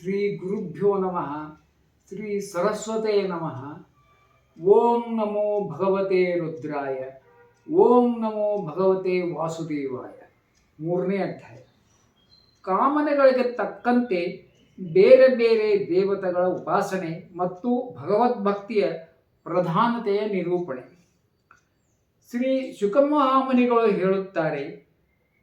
ಶ್ರೀ ಗುರುಭ್ಯೋ ನಮಃ ಶ್ರೀ ಸರಸ್ವತೇ ನಮಃ ಓಂ ನಮೋ ಭಗವತೆ ರುದ್ರಾಯ ಓಂ ನಮೋ ಭಗವತೆ ವಾಸುದೇವಾಯ ಮೂರನೇ ಅಧ್ಯಾಯ. ಕಾಮನೆಗಳಿಗೆ ತಕ್ಕಂತೆ ಬೇರೆ ಬೇರೆ ದೇವತೆಗಳ ಉಪಾಸನೆ ಮತ್ತು ಭಗವದ್ಭಕ್ತಿಯ ಪ್ರಧಾನತೆಯ ನಿರೂಪಣೆ. ಶ್ರೀ ಶುಕಮಹಾಮುನಿಗಳು ಹೇಳುತ್ತಾರೆ,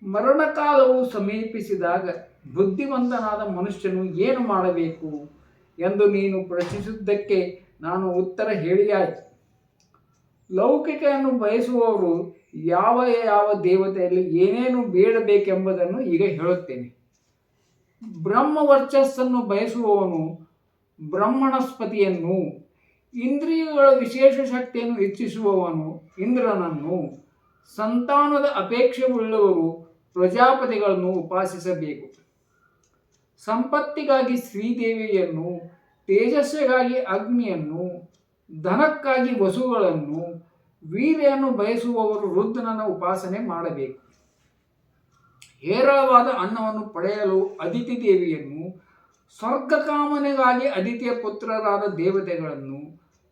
ಮರಣಕಾಲವು ಸಮೀಪಿಸಿದಾಗ ಬುದ್ಧಿವಂತನಾದ ಮನುಷ್ಯನು ಏನು ಮಾಡಬೇಕು ಎಂದು ನೀನು ಪ್ರಶ್ನಿಸಿದ್ದಕ್ಕೆ ನಾನು ಉತ್ತರ ಹೇಳಿಯಾಯಿತು. ಲೌಕಿಕೆಯನ್ನು ಬಯಸುವವರು ಯಾವ ಯಾವ ದೇವತೆಯಲ್ಲಿ ಏನೇನು ಬೇಡಬೇಕೆಂಬುದನ್ನು ಈಗ ಹೇಳುತ್ತೇನೆ. ಬ್ರಹ್ಮ ವರ್ಚಸ್ಸನ್ನು ಬಯಸುವವನು ಬ್ರಹ್ಮಣಸ್ಪತಿಯನ್ನು, ಇಂದ್ರಿಯಗಳ ವಿಶೇಷ ಶಕ್ತಿಯನ್ನು ಹೆಚ್ಚಿಸುವವನು ಇಂದ್ರನನ್ನು, ಸಂತಾನದ ಅಪೇಕ್ಷೆಯುಳ್ಳವರು ಪ್ರಜಾಪತಿಗಳನ್ನು ಉಪಾಸಿಸಬೇಕು. ಸಂಪತ್ತಿಗಾಗಿ ಶ್ರೀದೇವಿಯನ್ನು ತೇಜಸ್ಸಿಗಾಗಿ ಅಗ್ನಿಯನ್ನು, ಧನಕ್ಕಾಗಿ ವಸುಗಳನ್ನು, ವೀರ್ಯನ್ನು ಬಯಸುವವರು ರುದ್ರನ ಉಪಾಸನೆ ಮಾಡಬೇಕು. ಹೇರಳವಾದ ಅನ್ನವನ್ನು ಪಡೆಯಲು ಅದಿತಿ ದೇವಿಯನ್ನು ಸ್ವರ್ಗ ಕಾಮನೆಗಾಗಿ ಅದಿತಿಯ ಪುತ್ರರಾದ ದೇವತೆಗಳನ್ನು,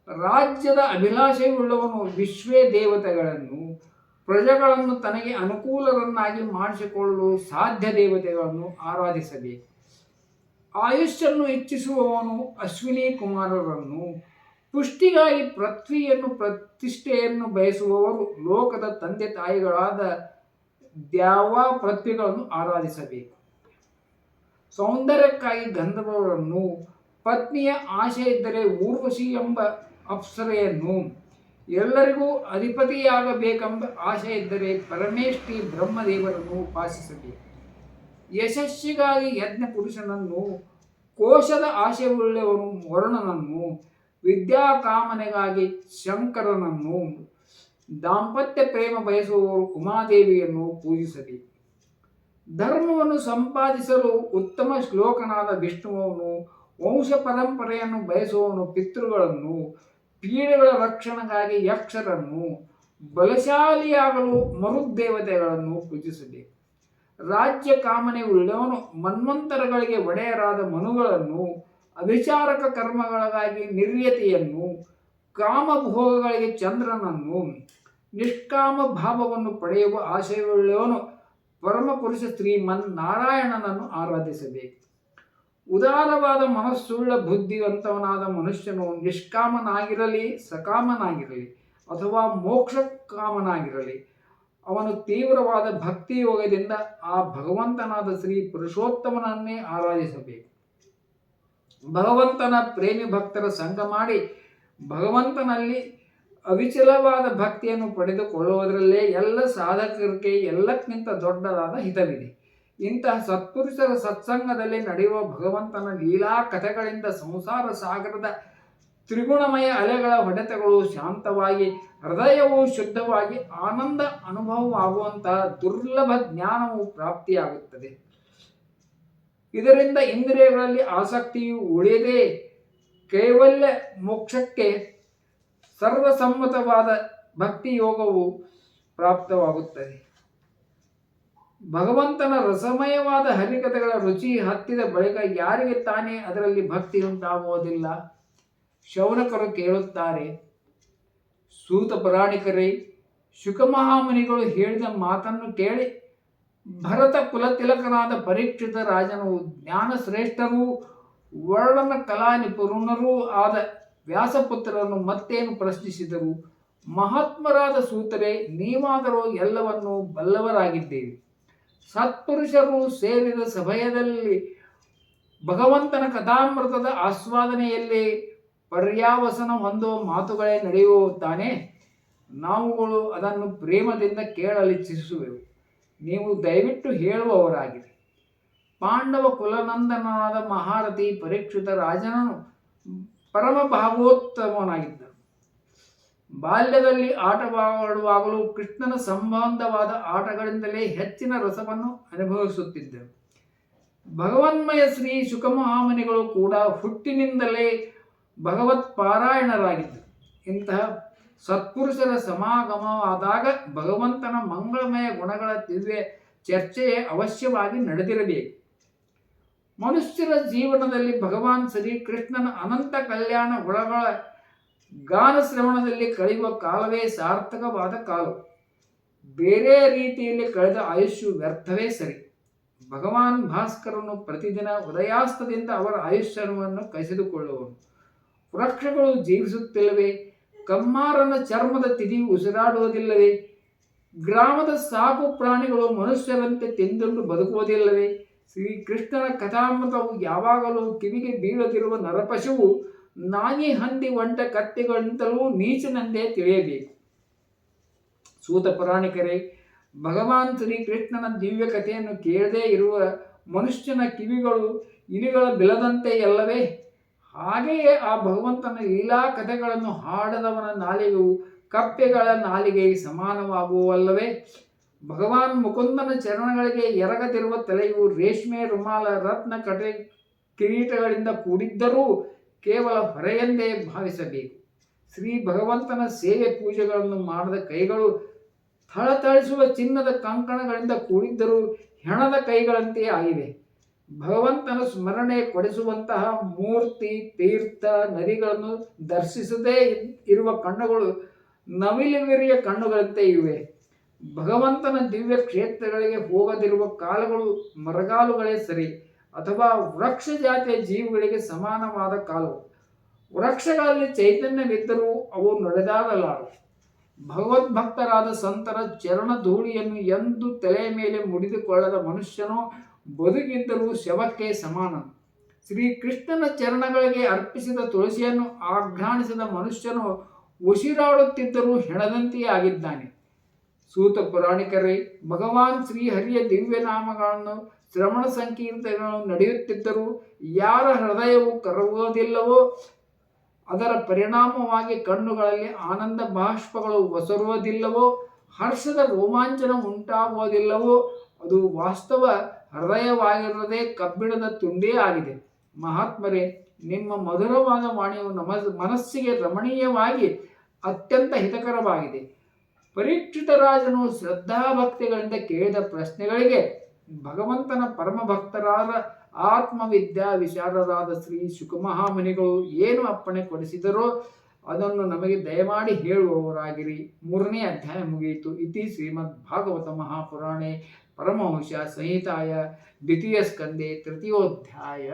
ರಾಜ್ಯದ ಅಭಿಲಾಷೆಯುಳ್ಳವನು ವಿಶ್ವೇ ದೇವತೆಗಳನ್ನು, ಪ್ರಜೆಗಳನ್ನು ತನಗೆ ಅನುಕೂಲರನ್ನಾಗಿ ಮಾಡಿಸಿಕೊಳ್ಳಲು ಸಾಧ್ಯ ದೇವತೆಗಳನ್ನು ಆರಾಧಿಸಬೇಕು. ಆಯುಷ್ಯನ್ನು ಹೆಚ್ಚಿಸುವವನು ಅಶ್ವಿನಿ ಕುಮಾರರನ್ನು. ಪುಷ್ಟಿಗಾಗಿ ಪೃಥ್ವಿಯನ್ನು ಪ್ರತಿಷ್ಠೆಯನ್ನು ಬಯಸುವವರು ಲೋಕದ ತಂದೆ ತಾಯಿಗಳಾದ ದ್ಯಾವ ಪೃಥ್ವಿಗಳನ್ನು ಆರಾಧಿಸಬೇಕು. ಸೌಂದರ್ಯಕ್ಕಾಗಿ ಗಂಧರ್ವರನ್ನು, ಪತ್ನಿಯ ಆಶೆ ಇದ್ದರೆ ಊರ್ವಶಿ ಎಂಬ ಅಪ್ಸರೆಯನ್ನು, ಎಲ್ಲರಿಗೂ ಅಧಿಪತಿಯಾಗಬೇಕೆಂಬ ಆಶೆ ಇದ್ದರೆ ಪರಮೇಷ್ಠಿ ಬ್ರಹ್ಮದೇವರನ್ನು ಉಪಾಸಿಸಬೇಕು. ಯಶಸ್ಸಿಗಾಗಿ ಯಜ್ಞ ಪುರುಷನನ್ನು ಕೋಶದ ಆಶೆಯುಳ್ಳವನು ವರುಣನನ್ನು, ವಿದ್ಯಾಕಾಮನೆಗಾಗಿ ಶಂಕರನನ್ನು, ದಾಂಪತ್ಯ ಪ್ರೇಮ ಬಯಸುವವರು ಉಮಾದೇವಿಯನ್ನು ಪೂಜಿಸಬೇಕು ಧರ್ಮವನ್ನು ಸಂಪಾದಿಸಲು ಉತ್ತಮ ಶ್ಲೋಕನಾದ ವಿಷ್ಣುವನ್ನು ವಂಶ ಪರಂಪರೆಯನ್ನು ಬಯಸುವವನು ಪಿತೃಗಳನ್ನು, ಪೀಡೆಗಳ ರಕ್ಷಣೆಗಾಗಿ ಯಕ್ಷರನ್ನು, ಬಲಶಾಲಿಯಾಗಲು ಮರುದೇವತೆಗಳನ್ನು ಪೂಜಿಸಬೇಕು ರಾಜ್ಯ ಕಾಮನೆ ಉಳ್ಳವನು ಮನ್ವಂತರಗಳಿಗೆ ಒಡೆಯರಾದ ಮನುಗಳನ್ನು ಅಭಿಚಾರಕ ಕರ್ಮಗಳಿಗಾಗಿ ನಿರ್ಯತೆಯನ್ನು ಕಾಮಭೋಗಗಳಿಗೆ ಚಂದ್ರನನ್ನು, ನಿಷ್ಕಾಮ ಭಾವವನ್ನು ಪಡೆಯುವ ಆಶಯವುಳ್ಳವನು ಪರಮಪುರುಷ ಶ್ರೀಮನ್ ನಾರಾಯಣನನ್ನು ಆರಾಧಿಸಬೇಕು. ಉದಾರವಾದ ಮನಸ್ಸುಳ್ಳ ಬುದ್ಧಿವಂತವನಾದ ಮನುಷ್ಯನು ನಿಷ್ಕಾಮನಾಗಿರಲಿ, ಸಕಾಮನಾಗಿರಲಿ, ಅಥವಾ ಮೋಕ್ಷ ಕಾಮನಾಗಿರಲಿ ಅವನು ತೀವ್ರವಾದ ಭಕ್ತಿ ಯೋಗದಿಂದ ಆ ಭಗವಂತನಾದ ಶ್ರೀ ಪುರುಷೋತ್ತಮನನ್ನೇ ಆರಾಧಿಸಬೇಕು. ಭಗವಂತನ ಪ್ರೇಮಿ ಭಕ್ತರ ಸಂಘ ಮಾಡಿ ಭಗವಂತನಲ್ಲಿ ಅವಿಚಲವಾದ ಭಕ್ತಿಯನ್ನು ಪಡೆದುಕೊಳ್ಳುವುದರಲ್ಲೇ ಎಲ್ಲ ಸಾಧಕರಿಗೆ ಎಲ್ಲಕ್ಕಿಂತ ದೊಡ್ಡದಾದ ಹಿತವಿದೆ. ಇಂತಹ ಸತ್ಪುರುಷರ ಸತ್ಸಂಗದಲ್ಲಿ ನಡೆಯುವ ಭಗವಂತನ ಲೀಲಾ ಕಥೆಗಳಿಂದ ಸಂಸಾರ ಸಾಗರದ ತ್ರಿಗುಣಮಯ ಅಲೆಗಳ ಹೊಡೆತಗಳು ಶಾಂತವಾಗಿ, ಹೃದಯವು ಶುದ್ಧವಾಗಿ, ಆನಂದ ಅನುಭವವಾಗುವಂತಹ ದುರ್ಲಭ ಜ್ಞಾನವು ಪ್ರಾಪ್ತಿಯಾಗುತ್ತದೆ. ಇದರಿಂದ ಇಂದ್ರಿಯಗಳಲ್ಲಿ ಆಸಕ್ತಿಯು ಉಳಿಯದೆ ಕೈವಲ್ಯ ಮೋಕ್ಷಕ್ಕೆ ಸರ್ವಸಮ್ಮತವಾದ ಭಕ್ತಿ ಯೋಗವು ಪ್ರಾಪ್ತವಾಗುತ್ತದೆ. ಭಗವಂತನ ರಸಮಯವಾದ ಹರಿಕಥೆಗಳ ರುಚಿ ಹತ್ತಿದ ಬಳಿಕ ಯಾರಿಗೆ ತಾನೇ ಅದರಲ್ಲಿ ಭಕ್ತಿ ಉಂಟಾಗುವುದಿಲ್ಲ? ಶೌನಕರು ಕೇಳುತ್ತಾರೆ, ಸೂತ ಪುರಾಣಿಕರೇ, ಶುಕಮಹಾಮುನಿಗಳು ಹೇಳಿದ ಮಾತನ್ನು ಕೇಳಿ, ಭರತ ಕುಲತಿಲಕನಾದ ಪರೀಕ್ಷಿತ ರಾಜನು ಜ್ಞಾನ ಶ್ರೇಷ್ಠರೂ ವರ್ಣನ ಕಲಾ ನಿಪುಣರೂ ಆದ ವ್ಯಾಸಪುತ್ರರನ್ನು ಮತ್ತೇನು ಪ್ರಶ್ನಿಸಿದರು? ಮಹಾತ್ಮರಾದ ಸೂತರೇ, ನೀವಾದರೂ ಎಲ್ಲವನ್ನೂ ಬಲ್ಲವರಾಗಿದ್ದೀರಿ. ಸತ್ಪುರುಷರು ಸೇರಿದ ಸಭೆಯಲ್ಲಿ ಭಗವಂತನ ಕಥಾಮೃತದ ಆಸ್ವಾದನೆಯಲ್ಲಿ ಪರ್ಯಾವಸನ ಹೊಂದುವ ಮಾತುಗಳೇ ನಡೆಯುವ ನಾವುಗಳು ಅದನ್ನು ಪ್ರೇಮದಿಂದ ಕೇಳಲಿಚ್ಛಿಸುವೆವು. ನೀವು ದಯವಿಟ್ಟು ಹೇಳುವವರಾಗಿರಿ. ಪಾಂಡವ ಕುಲನಂದನಾದ ಮಹಾರಥಿ ಪರೀಕ್ಷಿತ ರಾಜನನು ಪರಮ ಭಾವೋತ್ತಮನಾಗಿದ್ದನು ಬಾಲ್ಯದಲ್ಲಿ ಆಟವಾಡುವಾಗಲೂ ಕೃಷ್ಣನ ಸಂಬಂಧವಾದ ಆಟಗಳಿಂದಲೇ ಹೆಚ್ಚಿನ ರಸವನ್ನು ಅನುಭವಿಸುತ್ತಿದ್ದರು ಭಗವನ್ಮಯ ಶ್ರೀ ಶುಕಮಹಾಮನಿಗಳು ಕೂಡ ಹುಟ್ಟಿನಿಂದಲೇ ಭಗವತ್ ಪಾರಾಯಣರಾಗಿದ್ದರು. ಇಂತಹ ಸತ್ಪುರುಷರ ಸಮಾಗಮವಾದಾಗ ಭಗವಂತನ ಮಂಗಳಮಯ ಗುಣಗಳ ದಿವ್ಯ ಚರ್ಚೆಯೇ ಅವಶ್ಯವಾಗಿ ನಡೆದಿರಬೇಕು. ಮನುಷ್ಯರ ಜೀವನದಲ್ಲಿ ಭಗವಾನ್ ಶ್ರೀಕೃಷ್ಣನ ಅನಂತ ಕಲ್ಯಾಣ ಗುಣಗಳ ಗಾನ ಶ್ರವಣದಲ್ಲಿ ಕಳೆಯುವ ಕಾಲವೇ ಸಾರ್ಥಕವಾದ ಕಾಲ. ಬೇರೆ ರೀತಿಯಲ್ಲಿ ಕಳೆದ ಆಯುಷ್ಯು ವ್ಯರ್ಥವೇ ಸರಿ. ಭಗವಾನ್ ಭಾಸ್ಕರನು ಪ್ರತಿದಿನ ಉದಯಾಸ್ತದಿಂದ ಅವರ ಆಯುಷ್ಯವನ್ನು ಕಸಿದುಕೊಳ್ಳುವನು. ವೃಕ್ಷಗಳು ಜೀವಿಸುತ್ತಿಲ್ಲವೆ? ಕಮ್ಮಾರನ ಚರ್ಮದ ತಿದಿ ಉಸಿರಾಡುವುದಿಲ್ಲವೇ? ಗ್ರಾಮದ ಸಾಕು ಪ್ರಾಣಿಗಳು ಮನುಷ್ಯರಂತೆ ತಿಂದುಂಡು ಬದುಕುವುದಿಲ್ಲವೇ? ಶ್ರೀಕೃಷ್ಣನ ಕಥಾಮೃತವು ಯಾವಾಗಲೂ ಕಿವಿಗೆ ಬೀಳದಿರುವ ನರಪಶುವು ನಾಯಿ ಹಂದಿ ಒಂಟ ಕತ್ತಿಗಳಿಂತಲೂ ನೀಚನೆಂದೇ ತಿಳಿಯಬೇಕು. ಸೂತ ಪುರಾಣಿಕರೇ, ಭಗವಾನ್ ಶ್ರೀಕೃಷ್ಣನ ದಿವ್ಯ ಕಥೆಯನ್ನು ಕೇಳದೇ ಇರುವ ಮನುಷ್ಯನ ಕಿವಿಗಳು ಇಲಿಗಳ ಬಿಲದಂತೆ ಎಲ್ಲವೇ ಹಾಗೆಯೇ ಆ ಭಗವಂತನ ಲೀಲಾ ಕಥೆಗಳನ್ನು ಹಾಡದವನ ನಾಲಿಗೆಯು ಕಪ್ಪೆಗಳ ನಾಲಿಗೆಗೆ ಸಮಾನವಾಗುವಲ್ಲವೇ ಭಗವಾನ್ ಮುಕುಂದನ ಚರಣಗಳಿಗೆ ಎರಗದಿರುವ ತಲೆಯು ರೇಷ್ಮೆ, ರುಮಾಲ, ರತ್ನ ಕಟೆ ಕಿರೀಟಗಳಿಂದ ಕೂಡಿದ್ದರೂ ಕೇವಲ ಹೊರೆಯೆಂದೇ ಭಾವಿಸಬೇಕು. ಶ್ರೀ ಭಗವಂತನ ಸೇವೆ ಪೂಜೆಗಳನ್ನು ಮಾಡದ ಕೈಗಳು ಥಳಥಳಿಸುವ ಚಿನ್ನದ ಕಂಕಣಗಳಿಂದ ಕೂಡಿದ್ದರೂ ಹೆಣದ ಕೈಗಳಂತೆಯೇ ಆಗಿವೆ. ಭಗವಂತನ ಸ್ಮರಣೆ ಕೊಡಿಸುವಂತಹ ಮೂರ್ತಿ, ತೀರ್ಥ, ನದಿಗಳನ್ನು ದರ್ಶಿಸದೇ ಇರುವ ಕಣ್ಣುಗಳು ನವಿಲುಗಿರಿಯ ಕಣ್ಣುಗಳಂತೆ ಇವೆ. ಭಗವಂತನ ದಿವ್ಯ ಕ್ಷೇತ್ರಗಳಿಗೆ ಹೋಗದಿರುವ ಕಾಲುಗಳು ಮರಗಾಲುಗಳೇ ಸರಿ, ಅಥವಾ ವೃಕ್ಷ ಜಾತಿಯ ಜೀವಿಗಳಿಗೆ ಸಮಾನವಾದ ಕಾಲು ವೃಕ್ಷಗಳಲ್ಲಿ ಚೈತನ್ಯವಿದ್ದರೂ ಅವು ನಡೆದಾಡಲಾರವು. ಭಗವದ್ಭಕ್ತರಾದ ಸಂತರ ಚರಣ ಧೂಳಿಯನ್ನು ಎಂದು ತಲೆಯ ಮೇಲೆ ಮುಡಿದುಕೊಳ್ಳದ ಮನುಷ್ಯನು ಬದುಕಿದ್ದರೂ ಶವಕ್ಕೆ ಸಮಾನ. ಶ್ರೀಕೃಷ್ಣನ ಚರಣಗಳಿಗೆ ಅರ್ಪಿಸಿದ ತುಳಸಿಯನ್ನು ಆಘ್ರಾಣಿಸಿದ ಮನುಷ್ಯನು ಉಸಿರಾಡುತ್ತಿದ್ದರೂ ಹೆಣದಂತೆಯೇ ಆಗಿದ್ದಾನೆ. ಸೂತ ಪುರಾಣಿಕರೇ, ಭಗವಾನ್ ಶ್ರೀಹರಿಯ ದಿವ್ಯ ನಾಮಗಳನ್ನು ಶ್ರವಣ ಸಂಕೀರ್ತನೆಗಳು ನಡೆಯುತ್ತಿದ್ದರೂ ಯಾರ ಹೃದಯವು ಕರಗುವುದಿಲ್ಲವೋ, ಅದರ ಪರಿಣಾಮವಾಗಿ ಕಣ್ಣುಗಳಲ್ಲಿ ಆನಂದ ಬಾಷ್ಪಗಳು ಒಸರುವುದಿಲ್ಲವೋ, ಹರ್ಷದ ರೋಮಾಂಚನ ಉಂಟಾಗುವುದಿಲ್ಲವೋ, ಅದು ವಾಸ್ತವ ಹೃದಯವಾಗಿರದೆ ಕಬ್ಬಿಣದ ತುಂಡೇ ಆಗಿದೆ. ಮಹಾತ್ಮರೇ, ನಿಮ್ಮ ಮಧುರವಾದ ವಾಣಿಯು ನಮ ಮನಸ್ಸಿಗೆ ರಮಣೀಯವಾಗಿ ಅತ್ಯಂತ ಹಿತಕರವಾಗಿದೆ. ಪರೀಕ್ಷಿತ ರಾಜನು ಶ್ರದ್ಧಾಭಕ್ತಿಗಳಿಂದ ಕೇಳಿದ ಪ್ರಶ್ನೆಗಳಿಗೆ ಭಗವಂತನ ಪರಮ ಭಕ್ತರಾದ ಆತ್ಮವಿದ್ಯಾ ವಿಶಾರರಾದ ಶ್ರೀ ಶುಕಮಹಾಮುನಿಗಳು ಏನು ಅಪ್ಪಣೆ ಕೊಡಿಸಿದರೋ ಅದನ್ನು ನಮಗೆ ದಯಮಾಡಿ ಹೇಳುವವರಾಗಿರಿ. ಮೂರನೇ ಅಧ್ಯಾಯ ಮುಗಿಯಿತು. ಇತಿ ಶ್ರೀಮದ್ ಭಾಗವತ ಮಹಾಪುರಾಣೆ. परमहंस संहिताय द्वितीय स्कंदे तृतीयोध्याय